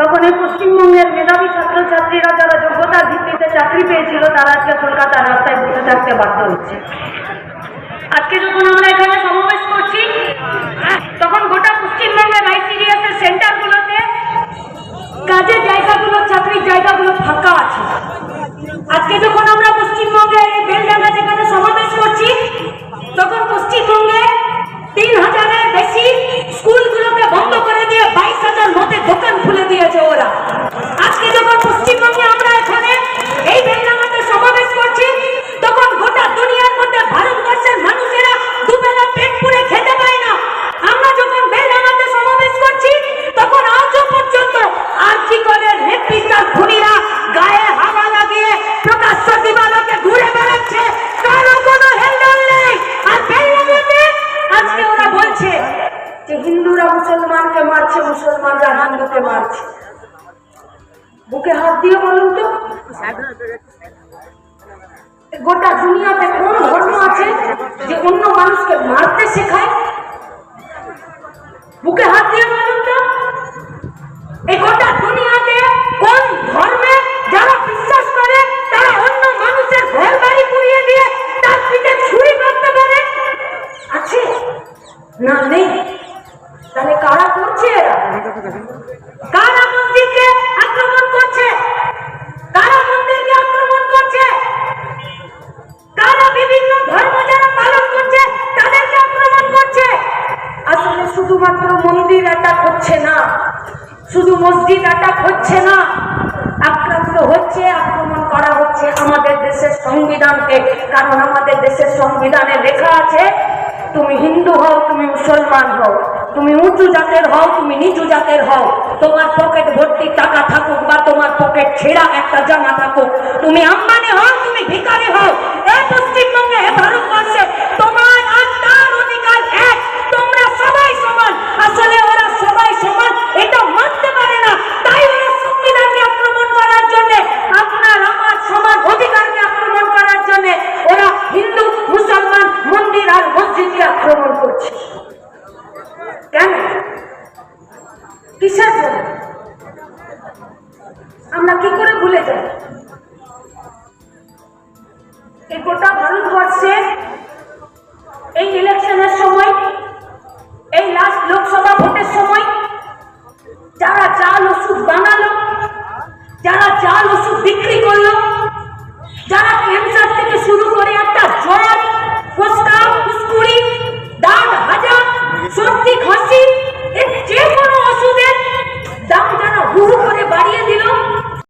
তখন এই পশ্চিমবঙ্গের মেধাবী ছাত্রছাত্রীরা যারা যোগ্যতার ভিত্তিতে চাকরি পেয়েছিল, তারা আজকে কলকাতার রাস্তায় বসে থাকতে বাধ্য হচ্ছে। আজকে যখন আমরা এখানে সমাবেশ বুকে হাত দিয়ে বলুন তো। গোটা দুনিয়াতে কোন ধর্ম আছে যে অন্য মানুষকে মারতে শেখায়? বুকে হাত দিয়ে বলুন তো। এই গোটা দুনিয়াতে কোন ধর্মে যারা বিশ্বাস করে, তারা অন্য মানুষের ঘর বাড়ি পুড়িয়ে দিয়ে তার পিঠে ছুরি করতে পারে? আছে না নেই? শুধু মসজিদ অ্যাটাক হচ্ছে না। আক্রান্ত হচ্ছে, আক্রমণ করা হচ্ছে আমাদের দেশের সংবিধানকে। কারণ আমাদের দেশের সংবিধানে লেখা আছে, তুমি হিন্দু হও, তুমি মুসলমান হও। তুমি উঁচু জাতের হও, তুমি নিচু জাতের হও। তোমার পকেট ভর্তি টাকা থাকুক বা তোমার পকেট ছেঁড়া একটা জামা থাকুক, তুমি আম্বানি হও কিসের জন্য আমরা কি করে ভুলে যাই?